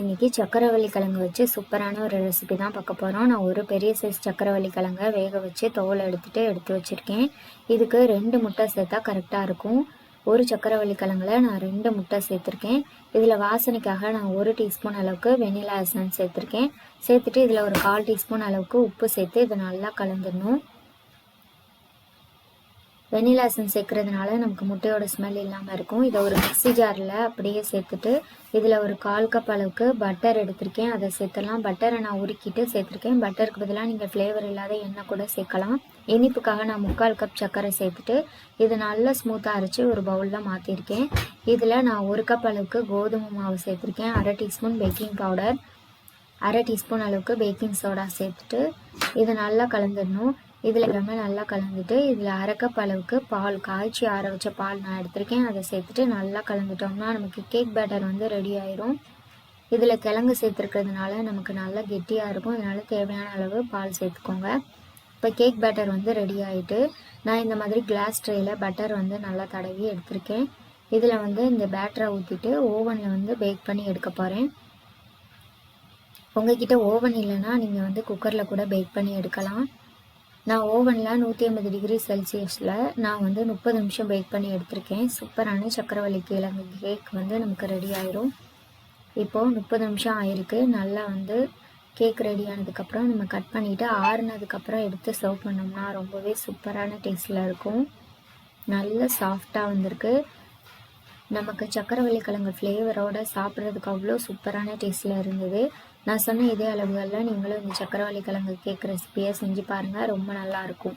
இன்னைக்கு சக்கரவள்ளி கிழங்கு வச்சு சூப்பரான ஒரு ரெசிபி தான் பார்க்க போகிறோம் நான் ஒரு பெரிய சைஸ் சக்கரவள்ளி கிழங்கை வேக வச்சு தோல் எடுத்துகிட்டு எடுத்து வச்சுருக்கேன். இதுக்கு ரெண்டு முட்டை சேர்த்தா கரெக்டாக இருக்கும். ஒரு சக்கரவள்ளி கிழங்குல நான் ரெண்டு முட்டை சேர்த்துருக்கேன். இதில் வாசனைக்காக நான் ஒரு டீஸ்பூன் அளவுக்கு வெனிலா எசன்ஸ் சேர்த்துருக்கேன். சேர்த்துட்டு இதில் ஒரு கால் டீஸ்பூன் அளவுக்கு உப்பு சேர்த்து இதை நல்லா கலந்துடணும். வெனிலா எசன்ஸ் சேர்க்கறதுனால நமக்கு முட்டையோட ஸ்மெல் இல்லாமல் இருக்கும். இதை ஒரு மிக்ஸி ஜாரில் அப்படியே சேர்த்துட்டு இதில் ஒரு கால் கப் அளவுக்கு பட்டர் எடுத்திருக்கேன். அதை சேர்த்துடலாம். பட்டரை நான் உருக்கிட்டு சேர்த்துருக்கேன். பட்டருக்கு பதிலாக நீங்கள் ஃப்ளேவர் இல்லாத எண்ணெய் கூட சேர்க்கலாம். இனிப்புக்காக நான் முக்கால் கப் சர்க்கரை சேர்த்துட்டு இது நல்லா ஸ்மூத்தாக அரைச்சி ஒரு பவுலில் மாற்றிருக்கேன் இதில் நான் ஒரு கப் அளவுக்கு கோதுமை மாவு சேர்த்துருக்கேன். அரை டீஸ்பூன் பேக்கிங் பவுடர் அரை டீஸ்பூன் அளவுக்கு பேக்கிங் சோடா சேர்த்துட்டு இதை நல்லா கலந்துடணும். இதில் எல்லாமே நல்லா கலந்துட்டு இதில் அரை கப் அளவுக்கு பால் காய்ச்சி ஆற வச்ச பால் நான் எடுத்திருக்கேன். அதை சேர்த்துட்டு நல்லா கலந்துட்டோம்னா நமக்கு கேக் பேட்டர் வந்து ரெடி ஆயிரும். இதில் கிழங்கு சேர்த்துருக்கிறதுனால நமக்கு நல்லா கெட்டியாக இருக்கும். அதனால் தேவையான அளவு பால் சேர்த்துக்கோங்க. இப்போ கேக் பேட்டர் வந்து ரெடி ஆகிட்டு நான் இந்த மாதிரி கிளாஸ் ட்ரேயில் பட்டர் வந்து நல்லா தடவி எடுத்திருக்கேன். இதில் வந்து இந்த பேட்டரை ஊற்றிட்டு ஓவனில் வந்து பேக் பண்ணி எடுக்க போகிறேன் உங்ககிட்ட ஓவன் இல்லைன்னா நீங்கள் வந்து குக்கரில் கூட பேக் பண்ணி எடுக்கலாம். நான் ஓவனில் நூற்றி ஐம்பது டிகிரி செல்சியஸில் நான் வந்து முப்பது நிமிஷம் பேக் பண்ணி எடுத்திருக்கேன். சூப்பரான சக்கரவள்ளி கிழங்கு கேக் வந்து நமக்கு ரெடி ஆயிரும். இப்போது முப்பது நிமிஷம் ஆயிருக்கு. நல்லா வந்து கேக் ரெடி ஆனதுக்கப்புறம் நம்ம கட் பண்ணிவிட்டு ஆறுனதுக்கப்புறம் எடுத்து சர்வ் பண்ணோம்னா ரொம்பவே சூப்பரான டேஸ்ட்டில் இருக்கும். நல்ல சாஃப்டாக வந்திருக்கு. நமக்கு சக்கரவள்ளி கிழங்கு ஃப்ளேவரோட சாப்பிட்றதுக்கு அவ்வளோ சூப்பரான டேஸ்ட்டில் இருந்தது. நான் சொன்ன இதே அளவுகளில் நீங்களும் இந்த சக்கரவள்ளி கிழங்கு கேக் ரெசிபியை செஞ்சு பாருங்கள் ரொம்ப நல்லாயிருக்கும்